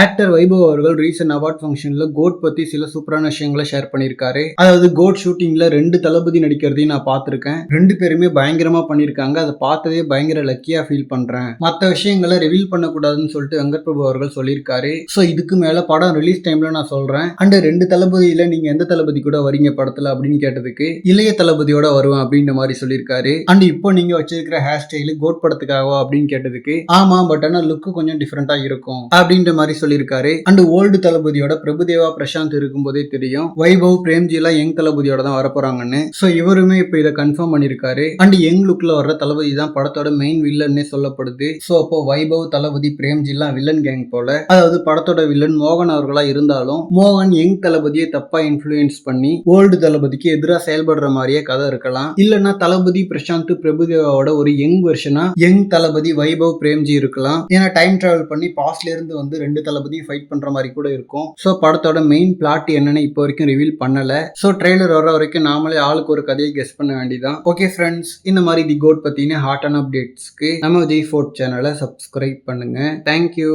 Actor Vaibhav அவர்கள் recent award ஃபங்க்ஷன்ல code பத்தி சில சூப்பரான விஷயங்களை ஷேர் பண்ணியிருக்காரு. அதாவது கோட் ஷூட்டிங்ல ரெண்டு தளபதி நடிக்கிறதையும் நான் பார்த்துருக்கேன். ரெண்டு பேருமே பயங்கரமா பண்ணியிருக்காங்க. அதை பார்த்ததே பயங்கர லக்கியா ஃபீல் பண்றேன். மற்ற விஷயங்களை ரிவீல் பண்ணக்கூடாதுன்னு சொல்லிட்டு வெங்கட் பிரபு அவர்கள் சொல்லியிருக்காரு. ஸோ இதுக்கு மேல படம் ரிலீஸ் டைம்ல நான் சொல்றேன். அண்ட் ரெண்டு தளபதியில நீங்க எந்த தளபதி கூட வரீங்க படத்துல அப்படின்னு கேட்டதுக்கு இளைய தளபதியோட வருவேன் அப்படின்ற மாதிரி சொல்லியிருக்காரு. அண்ட் இப்போ நீங்க வச்சிருக்கிற ஹேர் ஸ்டைலு கோட் படத்துக்காகவா அப்படின்னு கேட்டதுக்கு ஆமா பட் ஆனா லுக்கு கொஞ்சம் டிஃப்ரெண்ட்டாக இருக்கும் அப்படின்ற மாதிரி சொல்லியிருக்காரு. அண்ட் ஓல்டு தளபதியோட பிரபுதேவா பிரசாந்த் இருக்கும்போதே தெரியும். வைபவ் பிரேம்ஜி எல்லாம் யங் தளபதியோட தான் வரப்போறாங்கன்னு. ஸோ இவருமே இப்போ இதை கன்ஃபார்ம் பண்ணியிருக்காரு. அண்ட் யங் லுக்ல வர்ற தளபதி தான் படத்தோட மெயின் வில்லன்னே சொல்லப்படுது. ஸோ அப்போ வைபவ் தளபதி பிரேம்ஜி எல்லாம் வில்லன் கேங் போல. அதாவது படத்தோட வில்லன் மோகன் அவர்களா இருந்தாலும் மோகன் யங் தளபதியை தப்பா இன்ஃப்ளூயன்ஸ் பண்ணி ஓல்டு தளபதிக்கு எதிராக செயல்படுற மாதிரியே கதை இருக்கலாம். இல்லைன்னா தளபதி பிரசாந்த் பிரபுதேவாவோட ஒரு யங் வெர்ஷனா யங் தளபதி வைபவ் பிரேம்ஜி இருக்கலாம். ஏன்னா டைம் டிராவல் பண்ணி பாஸ்ட்ல இருந்து வந்து ரெண்டு தளபதியும் ஃபைட் பண்ற மாதிரி கூட இருக்கும். ஸோ படத்தோட மெயின் பிளாட் என்னன்னு இப்போ வரைக்கும் ரிவீல் பண்ணல. ஸோ ட்ரெய்லர் வர வரைக்கும் நாமளே ஆளுக்கு ஒரு கதையை கெஸ் பண்ண வேண்டியதான் ஓகே ஃப்ரெண்ட்ஸ் இந்த மாதிரி தி கோட் பத்தின ஹாட்டான அப்டேட்ஸ்க்கு நம்ம விஜய் ஃபோர்ட் சேனலை சப்ஸ்கிரைப் பண்ணுங்க. Thank you